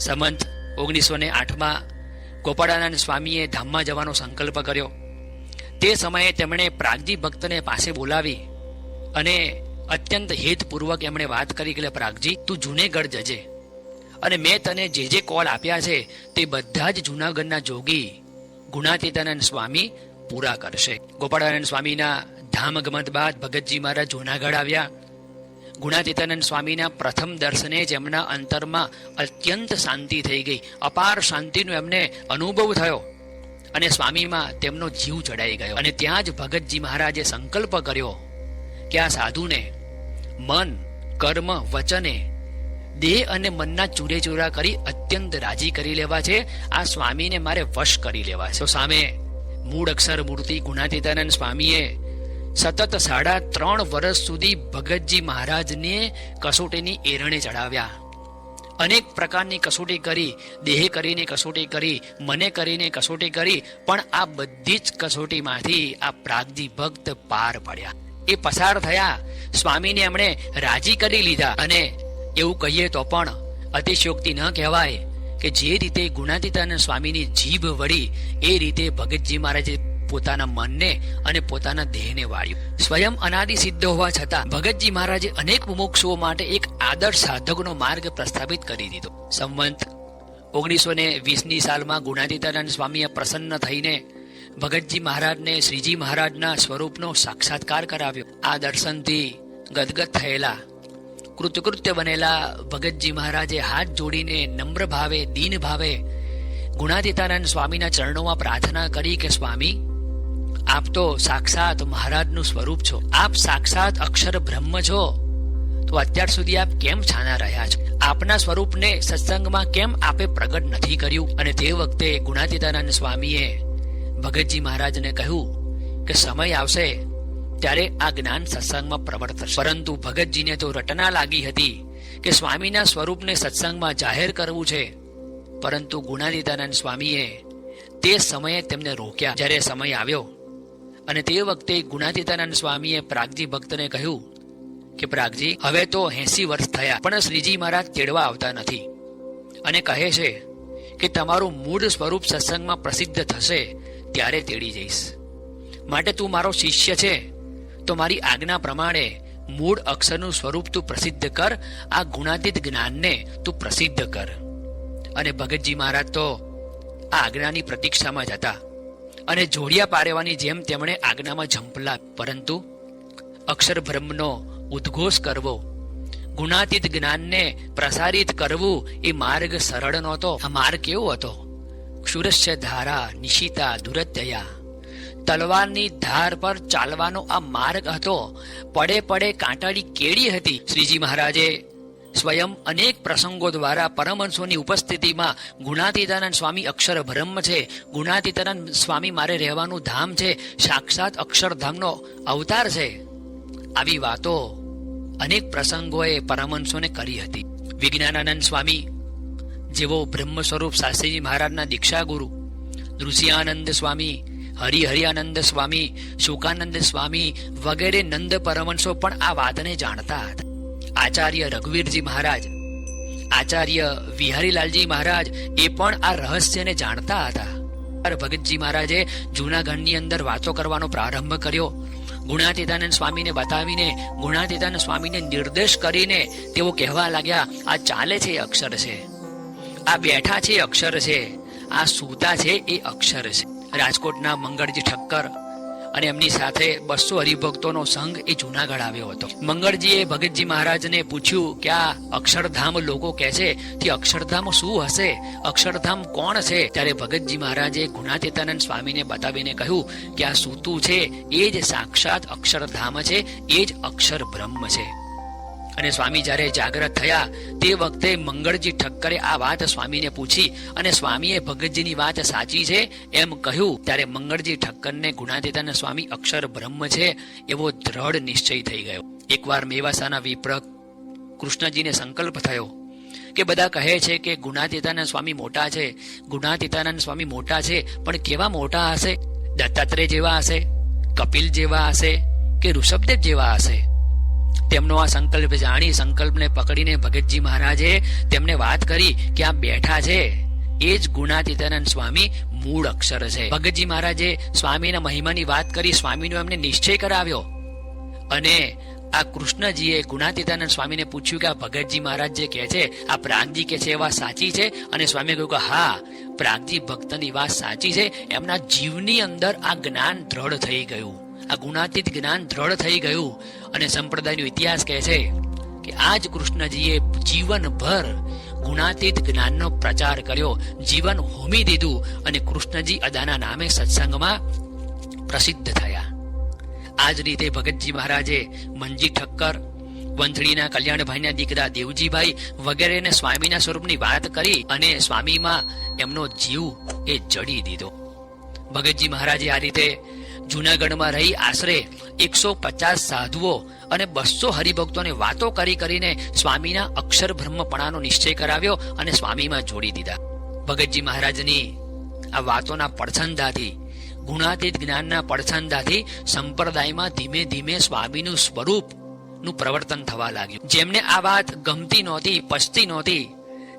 સંમંત ઓગણીસો ને આઠમાં ગોપાળાનંદ સ્વામીએ ધામમાં જવાનો સંકલ્પ કર્યો. તે સમયે તેમણે પ્રાગજી ભક્તને પાસે બોલાવી અને અત્યંત હેતપૂર્વક એમણે વાત કરી કે, "લે પ્રાગજી, તું જુનેગઢ જજે અને મેં તને જે જે કોલ આપ્યા છે તે બધા જ જૂનાગઢના જોગી ગુણાતીતાનંદ સ્વામી પૂરા કરશે. ગોપાળાનંદ સ્વામીના ધામ ગમત બાદ ભગતજી મહારાજ જૂનાગઢ આવ્યા. ગુણાતીતાનંદ સ્વામીના પ્રથમ દર્શને જ એમના અંતરમાં અત્યંત શાંતિ થઈ ગઈ, અપાર શાંતિનો એમને અનુભવ થયો. અને સ્વામીમાં તેમનો જીવ ચડાઈ ગયો. અને ત્યાં જ ભગતજી મહારાજે સંકલ્પ કર્યો કે આ સાધુને મન, કર્મ, વચને, દેહ અને મનના ચૂરે ચૂરા કરી અત્યંત રાજી કરી લેવા છે. આ સ્વામીને મારે વશ કરી લેવા છે. સામે મૂળ અક્ષર મૂર્તિ ગુણાતીતાનંદ સ્વામીએ સતત સાડા ત્રણ વર્ષ સુધી ભગતજી મહારાજને કસોટીની એરણે ચડાવ્યા. અનેક પ્રકારની કસોટી કરી, દેહ કરીને કસોટી કરી, મને કરીને કસોટી કરી, પણ આ બધી જ કસોટીમાંથી આ પ્રાગજી ભક્ત પાર પડ્યા. એ પસાર થયા. સ્વામીને એમણે રાજી કરી લીધા અને એવું કહીએ તો પણ અતિશયોક્તિ ન કહેવાય કે જે રીતે ગુણાતીતાનંદ સ્વામીની જીભ વળી, એ રીતે ભગતજી મહારાજે પોતાના મનને અને પોતાના દેહને વાળ્યું. સ્વયં અનાદિ સિદ્ધ હોવા છતાં, ભગતજી મહારાજે અનેક મુમુક્ષુઓ માટે એક આદર્શ સાધકનો માર્ગ પ્રસ્થાપિત કરી દીધો. સંવંત, ઓગણીસો ને વીસની સાલમાં ગુણાતીતાનંદ સ્વામીએ પ્રસન્ન થઈને ભગતજી મહારાજને શ્રીજી મહારાજના સ્વરૂપનો સાક્ષાત્કાર કરાવ્યો. આ દર્શનથી ગદગદ થયેલા, કૃતકૃત્ય બનેલા ભગતજી મહારાજે હાથ જોડીને નમ્ર ભાવે, દીન ભાવે ગુણાતીતાનંદ સ્વામીના ચરણોમાં પ્રાર્થના કરી કે, સ્વામી આપ તો સાક્ષાત મહારાજનું સ્વરૂપ છો. આપ સાક્ષાત અક્ષર બ્રહ્મ છો. તો અત્યાર સુધી આપ કેમ છાના રહ્યા છો? આપના સ્વરૂપને સત્સંગમાં કેમ આપે પ્રગટ નથી કર્યું? અને તે વખતે ગુણાતીતાનંદ સ્વામીએ ભગતજી મહારાજને કહ્યું કે સમય આવશે ત્યારે આ જ્ઞાન સત્સંગમાં પ્રવર્તશે પરંતુ ભગતજીને તો રટના લાગી હતી કે સ્વામીના સ્વરૂપને સત્સંગમાં જાહેર કરવું છે. પરંતુ ગુણાતીતાનંદ સ્વામીએ તે સમયે તેમને રોક્યા. જ્યારે સમય આવ્યો અને તે વખતે ગુણાતીતાનંદ સ્વામીએ પ્રાગજી ભક્તને કહ્યું કે, પ્રાગજી, હવે તો એસી વર્ષ થયા, પણ શ્રીજી મહારાજ તેડવા આવતા નથી. અને કહે છે કે, તમારું મૂળ સ્વરૂપ સત્સંગમાં પ્રસિદ્ધ થશે, ત્યારે તેડી જઈશ. માટે તું મારો શિષ્ય છે. તો મારી આજ્ઞા પ્રમાણે મૂળ અક્ષરનું સ્વરૂપ તું પ્રસિદ્ધ કર, આ ગુણાતીત જ્ઞાનને તું પ્રસિદ્ધ કર. અને ભગતજી મહારાજ તો આ આજ્ઞાની પ્રતીક્ષામાં જ હતા. અને જોડિયા પારેવાની જેમ તેમણે આજ્ઞામાં ઝંપલા પરંતુ અક્ષર બ્રહ્મનો ઉદ્ઘોષ કરવો, ગુણાતીત જ્ઞાનને પ્રસારિત કરવું એ માર્ગ સરળ નહોતો. આ માર્ગ કેવો હતો? ક્ષુરસ્ય ધારા નિશિતા દુરત્યયા. તલવારની ધાર પર ચાલવાનો આ માર્ગ હતો. પડે પડે કાંટાળી કેડી હતી. શ્રીજી મહારાજે સ્વયં અનેક પ્રસંગો દ્વારા પરમહંસોની ઉપસ્થિતિમાં ગુણાતીતાનંદ સ્વામી અક્ષર બ્રહ્મ છે. ગુણાતીતાનંદ સ્વામી મારે રહેવાનું ધામ છે. સાક્ષાત અક્ષરધામનો અવતાર છે. આવી વાતો અનેક પ્રસંગોએ પરમહંસોને કરી હતી. વિજ્ઞાનાનંદ સ્વામી જેવો બ્રહ્મ સ્વરૂપ શાસ્ત્રીજી મહારાજના દીક્ષા ગુરુ દૃશ્યાનંદ સ્વામી, હરિહરિયાનંદ સ્વામી, શુકાનંદ સ્વામી વગેરે નંદ પરમહંસો પણ આ વાતને જાણતા હતા. આચાર્ય રઘુવીરજી મહારાજ. આચાર્ય વિહારીલાલજી મહારાજ એ પણ આ રહસ્યને જાણતા હતા. ભગતજી મહારાજે જૂનાગઢની અંદર વાતો કરવાનો પ્રારંભ કર્યો. ગુણાતીતાનંદ સ્વામીને બતાવીને, ગુણાતીતાનંદ સ્વામીને નિર્દેશ કરીને તેઓ કહેવા લાગ્યા, આ ચાલે છે એ અક્ષર છે. આ બેઠા છે અક્ષર છે. આ સૂતા છે એ અક્ષર છે. રાજકોટના મંગળજી ઠક્કર અને એમની સાથે બસો હરિભક્તોનો સંઘ એ જુનાગઢ આવ્યો હતો. મંગળજીએ ભગતજી મહારાજને પૂછ્યું કે આ અક્ષરધામ લોકો કહે છે, તે અક્ષરધામ શું હશે? અક્ષરધામ કોણ છે? ત્યારે ભગતજી મહારાજે ગુણાતીતાનંદ સ્વામીને બતાવીને કહ્યું કે આ સૂતું છે, એ જ સાક્ષાત અક્ષરધામ છે, એ જ અક્ષર બ્રહ્મ છે. અને સ્વામી જ્યારે જાગ્રત થયા, તે વખતે મંગળજી ઠક્કરે આ વાત સ્વામીને પૂછી અને સ્વામીએ ભગતજીની વાત સાચી છે એમ કહ્યું. ત્યારે મંગળજી ઠક્કરને ગુણાતીતાના સ્વામી અક્ષર બ્રહ્મ છે એવો દ્રઢ નિશ્ચય થઈ ગયો. એકવાર મેવાસાના વિપ્ર કૃષ્ણજીને સંકલ્પ થયો કે બધા કહે છે કે ગુણાતીતાનંદ સ્વામી મોટા છે ગુણાતીતાનંદ સ્વામી મોટા છે, પણ કેવા મોટા હશે? દત્તાત્રેય જેવા હશે? કપિલ જેવા હશે? કે ઋષભદેવ જેવા હશે? તેમનો આ સંકલ્પ જાણી સંકલ્પને પકડીને ભગતજી મહારાજે તેમને વાત કરી કે આ બેઠા છે. એ જ ગુણાતીતાનંદ સ્વામી મૂળ અક્ષર છે. ભગતજી મહારાજે સ્વામીના મહિમાની વાત કરી, સ્વામીનો એમને નિશ્ચય કરાવ્યો. અને આ કૃષ્ણજીએ ગુણાતીતાનંદ સ્વામીને પૂછ્યું કે આ ભગતજી મહારાજ જે કહે છે, આ પ્રાગજી કે છે, એ વાત સાચી છે? અને સ્વામીએ કહ્યું કે હા પ્રાગજી ભક્તની વાત સાચી છે. એમના જીવની અંદર આ જ્ઞાન દ્રઢ થઈ ગયું. આ ગુણાતીત જ્ઞાન દ્રઢ થઈ ગયું અને સંપ્રદાયનો ઇતિહાસ કહે છે કે આજ કૃષ્ણજીએ જીવનભર ગુણાતીત જ્ઞાનનો પ્રચાર કર્યો, જીવન હોમી દીધું અને કૃષ્ણજી અદાના નામે સત્સંગમાં પ્રસિદ્ધ થયા. આ જ રીતે ભગતજી મહારાજે મંજી ઠક્કર, વંથળીના કલ્યાણભાઈના દીકરા દેવજીભાઈ વગેરેને સ્વામીના સ્વરૂપની વાત કરી અને સ્વામીમાં એમનો જીવ એ જડી દીધો. ભગતજી મહારાજે આ રીતે જુનાગઢમાં રહી આશરે એકસો પચાસ સાધુઓ અને બસો હરિભક્તોને વાતો કરી કરીને સ્વામીના અક્ષર બ્રહ્મપણાનો નિશ્ચય કરાવ્યો અને સ્વામીમાં જોડી દીધા. ભગતજી મહારાજની આ વાતોના પડછંદાથી, ગુણાતીત જ્ઞાનના પડછંદાથી સંપ્રદાયમાં ધીમે ધીમે સ્વામીનું સ્વરૂપનું પ્રવર્તન થવા લાગ્યું. જેમને આ વાત ગમતી નહોતી, પચતી નહોતી,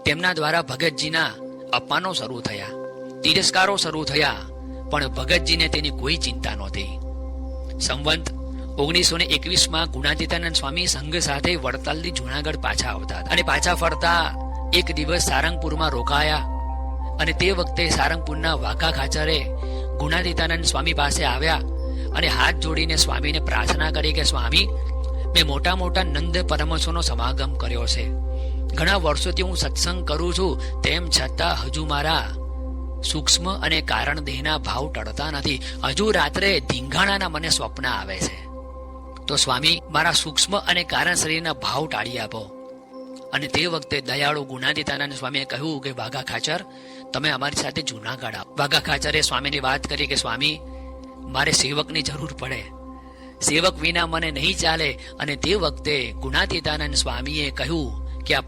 તેમના દ્વારા ભગતજીના અપમાનો શરૂ થયા, તિરસ્કારો શરૂ થયા પણ ભગતજીને તેની કોઈ ચિંતા નહોતી. સંવંત ઓગણીસો ને એકવીસમાં ગુણાતીતાનંદ સ્વામી સંઘ સાથે વડતાલથી જુનાગઢ પાછા આવતા અને પાછા ફરતા એક દિવસ સારંગપુરમાં રોકાયા અને તે વખતે સારંગપુરના વાઘા ખાચરે ગુણાતીતાનંદ સ્વામી પાસે આવ્યા અને હાથ જોડીને સ્વામીને પ્રાર્થના કરી કે, સ્વામી, મેં મોટા મોટા નંદ પરમહંસોનો સમાગમ કર્યો છે. ઘણા વર્ષોથી હું સત્સંગ કરું છું, તેમ છતાં હજુ મારા સૂક્ષ્મ અને કારણ દેહના ભાવ ટળતા નથી. હજુ રાત્રે ધીંગાણાના મને સ્વપ્ન આવે છે. તો સ્વામી, મારા સૂક્ષ્મ અને કારણ શરીરના ભાવ ટાળી આપો. અને તે વખતે દયાળુ ગુણાતીતાનંદ સ્વામીએ કહ્યું કે, વાઘા ખાચર, તમે અમારી સાથે જૂનાગઢ આવો. વાઘા ખાચરે સ્વામીની વાત કરી કે, સ્વામી, મારે સેવકની જરૂર પડે. સેવક વિના મને નહીં ચાલે. અને તે વખતે ગુણાતીતાનંદ સ્વામીએ કહ્યું કે આ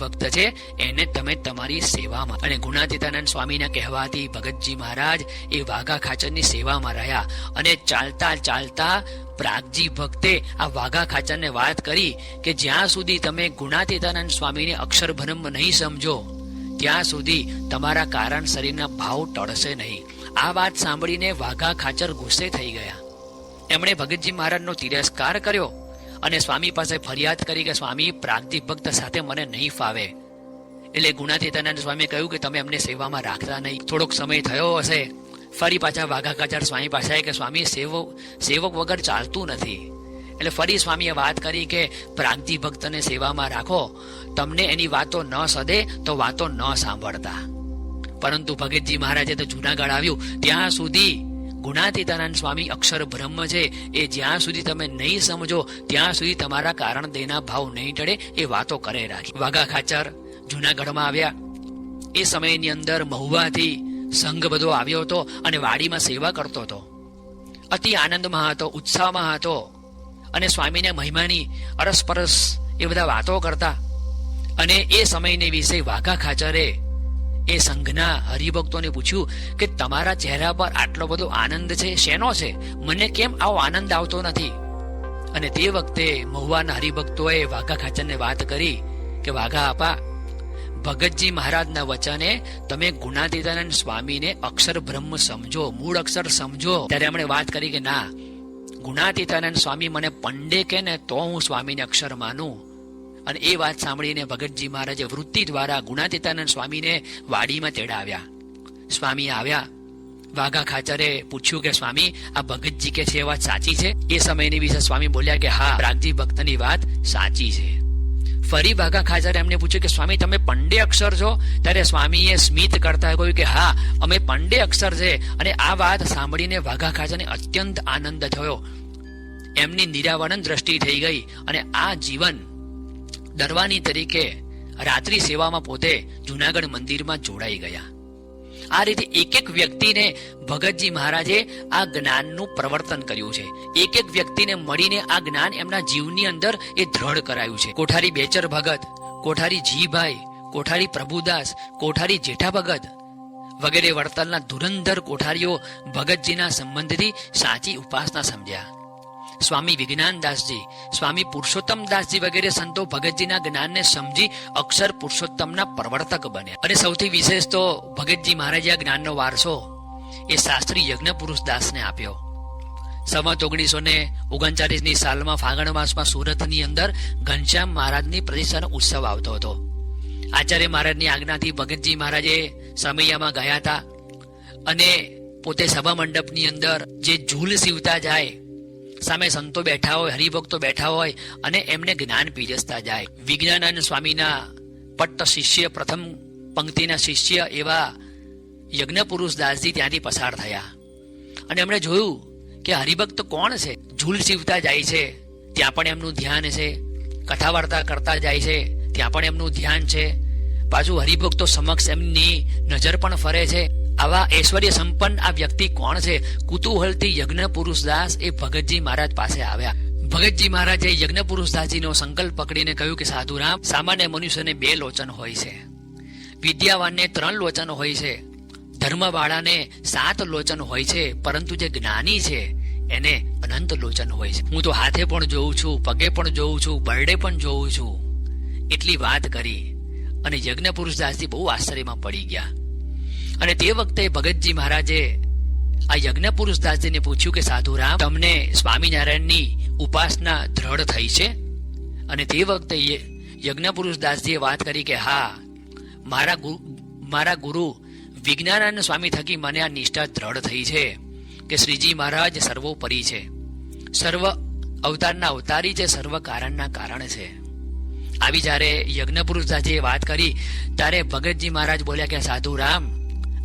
ભક્ત છે, એને તમે તમારી સેવામાં અને ગુણાતીતાનંદ સ્વામીના કહેવાથી ભગતજી મહારાજ એ વાઘા ખાચરની સેવામાં રહ્યા. અને ચાલતા ચાલતા પ્રાગજી ભક્તે આ વાઘા ખાચરને વાત કરી કે જ્યાં સુધી તમે ગુણાતીતાનંદ સ્વામીને અક્ષર બ્રહ્મ નહીં સમજો, ત્યાં સુધી તમારા કારણ શરીરના ભાવ ટળશે નહીં. આ વાત સાંભળીને વાઘા ખાચર ગુસ્સે થઈ ગયા. એમણે ભગતજી મહારાજનો તિરસ્કાર કર્યો. અને સ્વામી પાસે ફરિયાદ કરી કે સ્વામી પ્રાગજી ભક્ત સાથે મને નહીં ફાવે. એટલે ગુણાતીતાનંદ સ્વામી કહ્યું કે તમે એમને સેવામાં રાખતા નહીં. થોડોક સમય થયો હશે, ફરી પાછા વાઘા કાચાર સ્વામી પાસે કે સ્વામી સેવક સેવક વગર ચાલતું નથી. એટલે ફરી સ્વામીએ વાત કરી કે પ્રાંતિ ભક્તને સેવામાં રાખો. તમને એની વાતો ન સદે તો વાતો ન સાંભળતા. પરંતુ ભગતજી મહારાજે તો જુનાગઢ આવ્યું, ત્યાં સુધી ગુણાતીતાનંદ સ્વામી અક્ષર બ્રહ્મ છે. એ જ્યાં સુધી તમે નહીં સમજો, ત્યાં સુધી તમારા કારણ દેના ભાવ નહીં ટળે એ વાતો કરે રાખી વાઘા ખાચર જુનાગઢમાં આવ્યા. એ સમયની અંદર મહુવાથી સંઘ બધો આવ્યો હતો અને વાડીમાં સેવા કરતો હતો. અતિ આનંદમાં હતો, ઉત્સાહમાં હતો. અને સ્વામીને મહિમાની અરસપરસ એ બધા વાતો કરતા. અને એ સમયને વિશે વાઘા ખાચરે એ સંઘના હરિભક્તોને પૂછ્યું કે તમારા ચહેરા પર આટલો બધો આનંદ છે, શેનો છે? મને કેમ આવો આનંદ આવતો નથી? અને તે વખતે મહુવાના હરિભક્તોએ વાઘા ખાચરને વાત કરી કે, વાઘા આપા, ભગતજી મહારાજના વચને તમે ગુણાતીતાનંદ સ્વામીને અક્ષર બ્રહ્મ સમજો, મૂળ અક્ષર સમજો. ત્યારે એમણે વાત કરી કે, ના, ગુણાતીતાનંદ સ્વામી મને પંડે કે ને તો હું સ્વામીને અક્ષર માનું. અને એ વાત સાંભળીને ભગતજી મહારાજે વૃત્તિ દ્વારા ગુણાતીતાનંદ સ્વામીને વાડીમાં તેડાવ્યા. સ્વામી આવ્યા. વાઘા ખાચરે પૂછ્યું કે, સ્વામી, આ ભગતજી કે છે એ વાત સાચી છે? એ સમયની વિશે સ્વામી બોલ્યા કે, હા, પ્રાગજી ભક્તની વાત સાચી છે. ફરી વાઘા ખાચરે એમને પૂછ્યું કે, સ્વામી, તમે પંડે અક્ષર છો? ત્યારે સ્વામીએ સ્મિત કરતા કહ્યું કે, હા, અમે પંડે અક્ષર છે. અને આ વાત સાંભળીને વાઘા ખાચરને અત્યંત આનંદ થયો. એમની નિરાવરણ દ્રષ્ટિ થઈ ગઈ અને આ જીવન દરવાની તરીકે રાત્રિ સેવામાં પોતે જુનાગઢ મંદિરમાં જોડાઈ ગયા. આ રીતે એક એક વ્યક્તિને ભગતજી મહારાજે આ જ્ઞાનનું પ્રવર્તન કર્યું છે. એક એક વ્યક્તિને મળીને આ જ્ઞાન એમના જીવની અંદર એ દ્રઢ કરાયું છે. કોઠારી બેચર ભગત, કોઠારી જીભાઈ, કોઠારી પ્રભુદાસ, કોઠારી જેઠા ભગત વગેરે વડતાલના ધુરંધર કોઠારીઓ ભગતજીના સંબંધથી સાચી ઉપાસના સમજ્યા. સ્વામી વિજ્ઞાનદાસજી સ્વામી પુરુષોત્તમ દાસજી વગેરે સંતો ભગતજીના જ્ઞાનને સમજી અક્ષર પુરુષોત્તમના પ્રવર્તક બન્યા. અને સૌથી વિશેષ તો ભગતજી મહારાજે જ્ઞાનનો વારસો એ શાસ્ત્રી યજ્ઞ પુરુષ દાસને આપ્યો. સંવત ઓગણીસો ને ઓગણચાલીસની સાલમાં ફાગણ માસમાં સુરતની અંદર ઘનશ્યામ મહારાજની પ્રતિષ્ઠાનો ઉત્સવ આવતો હતો. આચાર્ય મહારાજની આજ્ઞાથી ભગતજી મહારાજે સમૈયામાં ગયા હતા. અને પોતે સભા મંડપની અંદર જે ઝૂલ સીવતા જાય સામે સંતો બેઠા હોય, હરિભક્તો બેઠા હોય અને એમને જ્ઞાન પીરસતા જાય. વિજ્ઞાનંદ સ્વામીના પટ્ટ શિષ્ય, પ્રથમ પંક્તિના શિષ્ય એવા યજ્ઞ પુરુષ દાસજી ત્યાંથી પસાર થયા. અને એમણે જોયું કે હરિભક્ત કોણ છે? ઝૂલ સીવતા જાય છે, ત્યાં પણ એમનું ધ્યાન છે. કથા વાર્તા કરતા જાય છે, ત્યાં પણ એમનું ધ્યાન છે. પાછું હરિભક્તો સમક્ષ એમની નજર પણ ફરે છે. આવા ઐશ્વર્ય સંપન્ન આ વ્યક્તિ કોણ છે? કુતૂહલથી યજ્ઞ પુરુષ એ ભગતજી મહારાજ પાસે આવ્યા. ભગતજી મહારાજે યજ્ઞ પુરુષ દાસજીનો સંકલ્પ પકડીને કહ્યું કે, સાધુરામ, સામાન્ય મનુષ્યને બે લોચન હોય છે. વિદ્યાવાનને ત્રણ લોચન હોય છે. ધર્મવાળાને સાત લોચન હોય છે, પરંતુ જે જ્ઞાની છે, એને અનંત લોચન હોય છે. હું તો હાથે પણ જોઉં છું, પગે પણ જોઉં છું, બરડે પણ જોઉં છું. એટલી વાત કરી અને યજ્ઞ પુરુષ બહુ આશ્ચર્યમાં પડી ગયા. અને તે વખતે ભગતજી મહારાજે આ યજ્ઞ પુરુષ દાસજીને પૂછ્યું કે, સાધુરામ, તમને સ્વામિનારાયણની ઉપાસના દ્રઢ થઈ છે? અને તે વખતે યજ્ઞ પુરુષ દાસજીએ વાત કરી કે, હા, મારા ગુરુ મારા ગુરુ વિજ્ઞાનંદ સ્વામી થકી મને આ નિષ્ઠા દ્રઢ થઈ છે કે શ્રીજી મહારાજ સર્વોપરી છે. સર્વ અવતારના અવતારી છે, સર્વ કારણના કારણ છે. આવી જ્યારે યજ્ઞ પુરુષ દાસજીએ વાત કરી, ત્યારે ભગતજી મહારાજ બોલ્યા કે સાધુ રામ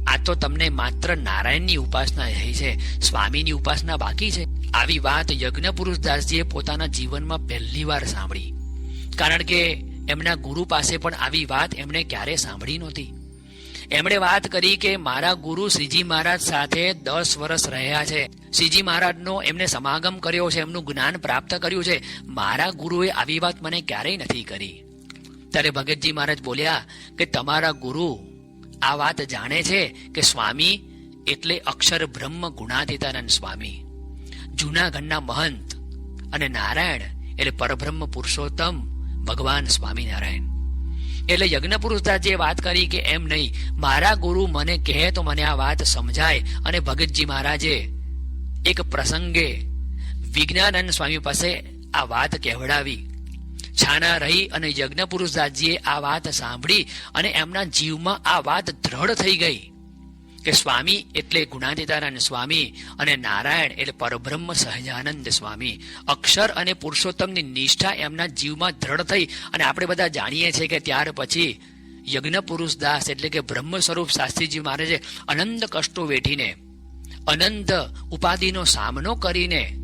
આ તો તમને માત્ર નારાયણની ઉપાસના થઈ છે, સ્વામીની ઉપાસના બાકી છે. આવી વાત યજ્ઞ પુરુષદાસજીએ પોતાના જીવનમાં પહેલી વાર સાંભળી. કારણ કે એમના ગુરુ પાસે પણ આવી વાત એમણે ક્યારે સાંભળી નહોતી. એમણે વાત કરી કે મારા ગુરુ શ્રીજી મહારાજ સાથે દસ વર્ષ રહ્યા છે. શ્રીજી મહારાજનો એમને સમાગમ કર્યો છે, એમનું જ્ઞાન પ્રાપ્ત કર્યું છે. મારા ગુરુએ આવી વાત મને ક્યારેય નથી કરી. ત્યારે ભગતજી મહારાજ બોલ્યા કે તમારા ગુરુ આ વાત જાણે છે કે સ્વામી એટલે અક્ષર બ્રહ્મ ગુણાતીતાનંદ સ્વામી. જૂનાગઢના મહંત અને નારાયણ એટલે પરબ્રહ્મ પુરુષોત્તમ ભગવાન સ્વામિનારાયણ. એટલે યજ્ઞ જે વાત કરી કે એમ નહીં, મારા ગુરુ મને કહે તો મને આ વાત સમજાય અને ભગતજી મહારાજે એક પ્રસંગે વિજ્ઞાનંદ સ્વામી પાસે આ વાત કહેવડાવી. છાના રહી અને યજ્ઞ પુરુષદાસજીએ આ વાત સાંભળી અને એમના જીવમાં આ વાત દ્રઢ થઈ ગઈ કે સ્વામી એટલે ગુણાતીતાનંદ સ્વામી અને નારાયણ એટલે પરબ્રહ્મ સહજાનંદ સ્વામી. અક્ષર અને પુરુષોત્તમની નિષ્ઠા એમના જીવમાં દ્રઢ થઈ અને આપણે બધા જાણીએ છીએ કે ત્યાર પછી યજ્ઞ પુરુષ દાસ એટલે કે બ્રહ્મ સ્વરૂપ શાસ્ત્રીજી મહારાજે અનંત કષ્ટો વેઠીને, અનંત ઉપાધિનો સામનો કરીને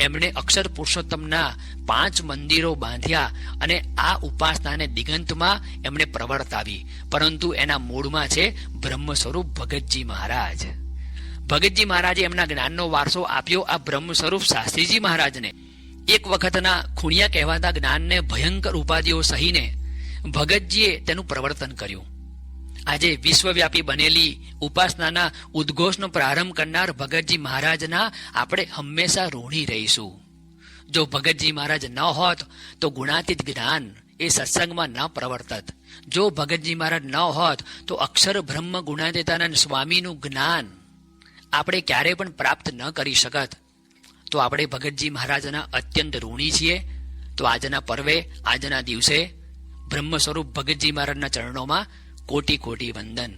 એમણે અક્ષર પુરુષોત્તમના પાંચ મંદિરો બાંધ્યા અને આ ઉપાસનાને દિગંતમાં એમણે પ્રવર્તાવી. પરંતુ એના મૂળમાં છે બ્રહ્મ સ્વરૂપ ભગતજી મહારાજ. ભગતજી મહારાજે એમના જ્ઞાનનો વારસો આપ્યો આ બ્રહ્મ સ્વરૂપ શાસ્ત્રીજી મહારાજને. એક વખતના ખૂણિયા કહેવાતા જ્ઞાનને ભયંકર ઉપાધિઓ સહીને ભગતજીએ તેનું પ્રવર્તન કર્યું. આજે વિશ્વવ્યાપી બનેલી ઉપાસનાના ઉદ્ઘોષનો પ્રારંભ કરનાર ભગતજી મહારાજના આપણે હંમેશા ઋણી રહીશું. જો ભગતજી મહારાજ ન હોત, તો ગુણાતીત જ્ઞાન એ સત્સંગમાં ન પ્રવર્તત. જો ભગતજી મહારાજ ન હોત, તો અક્ષર બ્રહ્મ ગુણાતીતાનંદ સ્વામીનું જ્ઞાન આપણે ક્યારે પણ પ્રાપ્ત ન કરી શકત. તો આપણે ભગતજી મહારાજના અત્યંત ઋણી છીએ. તો આજના પર્વે, આજના દિવસે બ્રહ્મ સ્વરૂપ ભગતજી મહારાજના ચરણોમાં કોટી કોટી વંદન